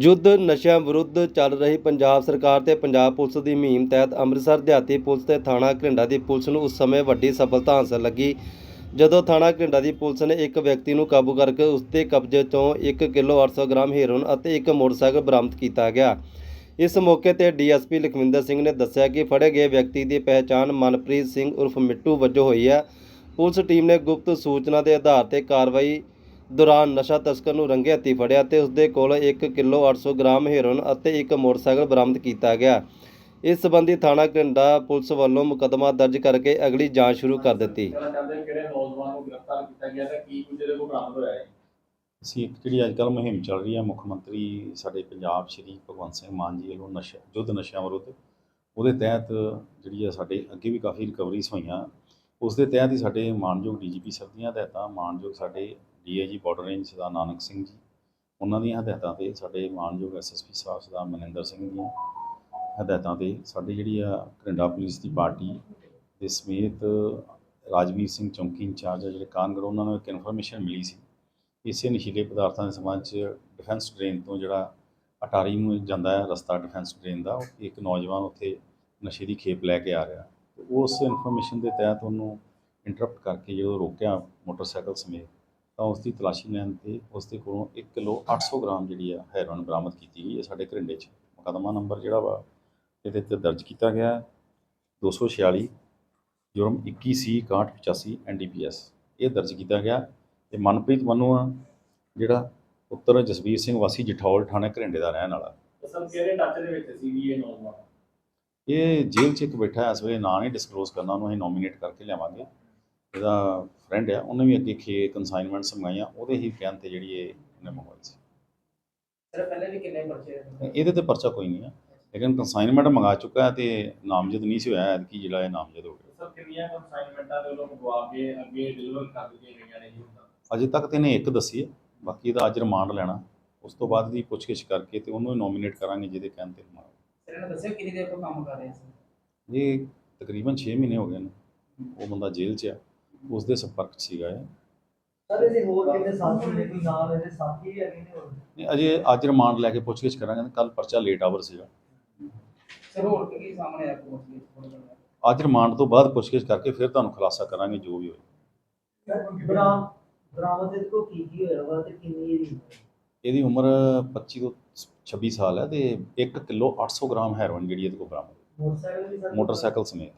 ਯੁੱਧ ਨਸ਼ਿਆਂ ਵਿਰੁੱਧ ਚੱਲ ਰਹੀ ਪੰਜਾਬ ਸਰਕਾਰ ਤੇ ਪੰਜਾਬ ਪੁਲਿਸ ਦੀ ਮੁਹਿੰਮ ਤਹਿਤ ਅੰਮ੍ਰਿਤਸਰ, ਦਿਹਾਤੀ ਪੁਲਿਸ ਤੇ ਥਾਣਾ ਘਰਿੰਡਾ ਦੀ ਪੁਲਿਸ ਨੂੰ ਉਸ ਸਮੇਂ ਵੱਡੀ ਸਫਲਤਾ ਹਾਸਲ ਲੱਗੀ। ਜਦੋਂ ਥਾਣਾ ਘਰਿੰਡਾ ਦੀ ਪੁਲਿਸ ਨੇ ਇੱਕ ਵਿਅਕਤੀ ਨੂੰ ਕਾਬੂ ਕਰਕੇ ਉਸ ਦੇ ਕਬਜ਼ੇ ਤੋਂ 1 ਕਿਲੋ 800 ਗ੍ਰਾਮ ਹੈਰੋਇਨ ਅਤੇ ਇੱਕ ਮੋਟਰਸਾਈਕਲ ਬਰਾਮਦ ਕੀਤਾ ਗਿਆ। ਇਸ ਮੌਕੇ ਤੇ ਡੀਐਸਪੀ ਲਖਵਿੰਦਰ ਸਿੰਘ ਨੇ ਦੱਸਿਆ ਕਿ ਫੜੇ ਗਏ ਵਿਅਕਤੀ ਦੀ ਪਹਿਚਾਣ ਮਨਪ੍ਰੀਤ ਸਿੰਘ ਉਰਫ ਮਿੱਟੂ ਵਜੋਂ ਹੋਈ ਹੈ। ਪੁਲਿਸ ਟੀਮ ਨੇ ਗੁਪਤ ਸੂਚਨਾ ਦੇ ਆਧਾਰ ਤੇ ਕਾਰਵਾਈ ਦੌਰਾਨ ਨਸ਼ਾ ਤਸਕਰ ਨੂੰ ਰੰਗੇ ਹੱਥੀ ਫੜਿਆ ਤੇ ਉਸ ਦੇ ਕੋਲ 1 ਕਿਲੋ 800 ਗ੍ਰਾਮ ਹੈਰੋਇਨ ਅਤੇ ਇੱਕ ਮੋਟਰਸਾਈਕਲ ਬਰਾਮਦ ਕੀਤਾ ਗਿਆ। ਇਸ ਸੰਬੰਧੀ ਥਾਣਾ ਘੰਡਾ ਪੁਲਿਸ ਵੱਲੋਂ ਮੁਕੱਦਮਾ ਦਰਜ ਕਰਕੇ ਅਗਲੀ ਜਾਂਚ ਸ਼ੁਰੂ ਕਰ ਦਿੱਤੀ। ਕਹਿਣਾ ਚਾਹੁੰਦੇ ਹਾਂ ਕਿਹੜੇ ਨੌਜਵਾਨ ਨੂੰ ਗ੍ਰਿਫਤਾਰ ਕੀਤਾ ਗਿਆ ਤੇ ਕੀ ਕੁਝ ਇਹਦੇ ਕੋਲ ਬਰਾਮਦ ਹੋਇਆ ਹੈ? ਅਸੀਂ ਇੱਕ ਜਿਹੜੀ ਅੱਜ ਕੱਲ੍ਹ ਮੁਹਿੰਮ ਚੱਲ ਰਹੀ ਹੈ ਮੁੱਖ ਮੰਤਰੀ ਸਾਡੇ ਪੰਜਾਬ ਸ਼੍ਰੀ ਭਗਵੰਤ ਸਿੰਘ ਮਾਨ ਜੀ ਵੱਲੋਂ ਨਸ਼ਾ ਯੁੱਧ ਨਸ਼ਿਆਂ ਵਿਰੁੱਧ ਉਹਦੇ ਤਹਿਤ ਜਿਹੜੀ ਹੈ ਸਾਡੇ ਅੱਗੇ ਵੀ ਕਾਫੀ ਰਿਕਵਰੀਜ਼ ਹੋਈਆਂ। ਉਸ ਦੇ ਤਹਿਤ ਹੀ ਸਾਡੇ ਮਾਨਯੋਗ ਡੀਜੀਪੀ ਸਰ ਦੀਆਂ ਹਦਾਇਤਾਂ, ਮਾਨਯੋਗ ਸਾਡੇ DIG border range Sardar Nanak Singh ji, ਉਹਨਾਂ ਦੀਆਂ ਹਦਾਇਤਾਂ ਤੇ ਸਾਡੇ ਮਾਨਯੋਗ ਐਸਐਸਪੀ ਸਾਹਿਬ ਸਰਦਾਰ ਮਨਿੰਦਰ ਸਿੰਘ ਦੀਆਂ ਹਦਾਇਤਾਂ ਤੇ ਸਾਡੀ ਜਿਹੜੀ ਆ ਘਰਿੰਡਾ ਪੁਲਿਸ ਦੀ ਪਾਰਟੀ ਦੇ ਸਮੇਤ ਰਾਜਵੀਰ ਸਿੰਘ ਚੌਂਕੀ ਇੰਚਾਰਜ ਆ ਜਿਹੜੇ ਕਾਨਗੜ ਉਹਨਾਂ ਨੂੰ ਇੱਕ ਇਨਫੋਰਮੇਸ਼ਨ ਮਿਲੀ ਸੀ। ਇਸੇ ਨਸ਼ੀਲੇ ਪਦਾਰਥਾਂ ਦੇ ਸੰਬੰਧ 'ਚ ਡਿਫੈਂਸ ਡਰੇਨ ਤੋਂ ਜਿਹੜਾ ਅਟਾਰੀ ਨੂੰ ਜਾਂਦਾ ਹੈ ਰਸਤਾ ਡਿਫੈਂਸ ਡਰੇਨ ਦਾ ਉਹ ਇੱਕ ਨੌਜਵਾਨ ਉੱਥੇ ਨਸ਼ੇ ਦੀ ਖੇਪ ਲੈ ਕੇ ਆ ਰਿਹਾ। ਉਸ ਇਨਫੋਰਮੇਸ਼ਨ ਦੇ ਤਹਿਤ ਉਹਨੂੰ ਇੰਟਰਪਟ ਕਰਕੇ ਜਦੋਂ ਰੋਕਿਆ ਮੋਟਰਸਾਈਕਲ ਸਮੇਤ, ਤਾਂ ਉਸ ਦੀ ਤਲਾਸ਼ੀ ਲੈਣ ਤੇ ਉਸ ਦੇ ਕੋਲੋਂ 1 ਕਿਲੋ 800 ਗ੍ਰਾਮ ਜਿਹੜੀ ਆ ਹੈਰੋਇਨ ਬਰਾਮਦ ਕੀਤੀ ਗਈ ਹੈ ਸਾਡੇ ਘਰਿੰਡੇ 'ਚ। ਮੁਕੱਦਮਾ ਨੰਬਰ ਜਿਹੜਾ ਵਾ, ਇਹਦੇ ਤੇ ਦਰਜ ਕੀਤਾ ਗਿਆ ਹੈ। 246 ਜੁਰਮ 21 ਸੀ 6185 ਐਨਡੀਪੀਐਸ ਇਹ ਦਰਜ ਕੀਤਾ ਗਿਆ। ਤੇ ਮਨਪ੍ਰੀਤ ਮਨੂ ਆ, ਜਿਹੜਾ ਪੁੱਤਰ ਜਸਵੀਰ ਸਿੰਘ ਵਾਸੀ ਜਠੌਲ ਥਾਣੇ ਘਰਿੰਡੇ ਦਾ ਰਹਿਣ ਵਾਲਾ। ਸਰ, ਕਿਹੜੇ ਟੱਚ ਦੇ ਵਿੱਚ ਸੀ ਵੀ ਇਹ ਨੌਜਵਾਨ? ਇਹ ਜੇਲ੍ਹ 'ਚ ਇੱਕ ਬੈਠਾ ਹੈ ਇਸ ਵੇਲੇ ਨਾਂ ਨਹੀਂ ਡਿਸਕਲੋਜ਼ ਕਰਨਾ ਉਹਨੂੰ ਅਸੀਂ ਨੋਮੀਨੇਟ ਕਰਕੇ ਲਿਆਵਾਂਗੇ। ਇਹਦਾ ਫਰੈਂਡ ਆ ਉਹਨੇ ਵੀ ਅੱਗੇ ਖੇ ਕਨਸਾਈਨਮੈਂਟਸ ਮੰਗਾਈਆਂ ਉਹਦੇ ਹੀ ਕਹਿਣ ਤੇ ਜਿਹੜੀ ਇਹ ਇਹਨੇ ਮੰਗਵਾਈ ਸੀ। ਸਰ ਪਹਿਲੇ ਵੀ ਕਿੰਨੇ ਪਰਚੇ ਇਹਦੇ ਤੇ ਪਰਚਾ ਕੋਈ ਨਹੀਂ ਆ। ਲੇਕਿਨ ਕਨਸਾਈਨਮੈਂਟ ਮੰਗਾ ਚੁੱਕਾ ਹੈ ਤੇ ਨਾਮਜ਼ਦ ਨਹੀਂ ਸੀ ਹੋਇਆ ਐਤਕੀ ਜਿਹੜਾ ਇਹ ਨਾਮਜ਼ਦ ਹੋ ਗਿਆ। ਸਰ ਕਿੰਨੀਆਂ ਕੰਸਾਈਨਮੈਂਟਾਂ ਦੇ ਵੱਲੋਂ ਮੰਗਵਾ ਕੇ ਅੱਗੇ ਡਿਲੀਵਰ ਕਰ ਦਿੱਤੀਆਂ ਗਈਆਂ ਨੇ ਜੀ ਹੁਣ ਤੱਕ ਅਜੇ ਤੱਕ ਤੇ ਇਹਨੇ ਇੱਕ ਦੱਸੀ ਹੈ ਬਾਕੀ ਇਹਦਾ ਅੱਜ ਰਿਮਾਂਡ ਲੈਣਾ। ਉਸ ਤੋਂ ਬਾਅਦ ਦੀ ਪੁੱਛਗਿੱਛ ਕਰਕੇ ਤੇ ਉਹਨੂੰ ਨੋਮੀਨੇਟ ਕਰਾਂਗੇ ਜਿਹਦੇ ਕਹਿਣ ਤੇ ਰਿਮਾਂਡ ਸਰ ਇਹਨਾਂ ਦੱਸਿਆ ਕਿੰਨੀ ਦੇਰ ਤੋਂ ਕੰਮ ਕਰ ਰਹੇ ਸੀ? ਇਹ ਤਕਰੀਬਨ 6 ਮਹੀਨੇ ਹੋ ਗਏ ਨੇ। ਉਹ ਬੰਦਾ ਜੇਲ੍ਹ 'ਚ ਆ। ਉਸ ਦੇ ਸੰਪਰਕ 'ਚ ਸੀਗਾ ਇਹ। ਸਰ ਇਹਦੇ ਹੋਰ ਕਿੰਨੇ ਸਾਥੀ ਨੇ? ਕੋਈ ਨਾਲ ਇਹਦੇ ਸਾਥੀ ਵੀ ਹੈਗੇ ਨੇ ਹੋਰ? ਨਹੀਂ, ਅਜੇ ਅੱਜ ਰਿਮਾਂਡ ਲੈ ਕੇ ਪੁੱਛਗਿੱਛ ਕਰਾਂਗੇ। ਕੱਲ ਪਰਚਾ ਲੇਟ ਆਵਰ ਸੀਗਾ। ਸਰ ਹੋਰ ਕੀ ਕੀ ਸਾਹਮਣੇ ਆਇਆ ਗਏ ਅੱਜ ਰਿਮਾਂਡ ਤੋਂ ਬਾਅਦ ਪੁੱਛਗਿੱਛ ਕਰਕੇ ਫਿਰ ਤੁਹਾਨੂੰ ਖੁਲਾਸਾ ਕਰਾਂਗੇ ਜੋ ਵੀ ਹੋਏ। ਬਰਾਮ ਬਰਾਮਦ ਦੇ ਕੋ ਕੀ ਕੀ ਹੋਇਆ ਵਾ ਤੇ ਕਿੰਨੀ ਇਹਦੀ? ਇਹਦੀ ਉਮਰ 25 ਤੋਂ 26 ਸਾਲ ਹੈ ਤੇ 1 ਕਿਲੋ 800 ਗ੍ਰਾਮ ਹੈਰੋਇਨ ਜਿਹੜੀ ਇਹਦੇ ਕੋਲ ਬਰਾਮਦ ਹੋਈ। ਮੋਟਰਸਾਈਕਲ ਸਮੇਤ।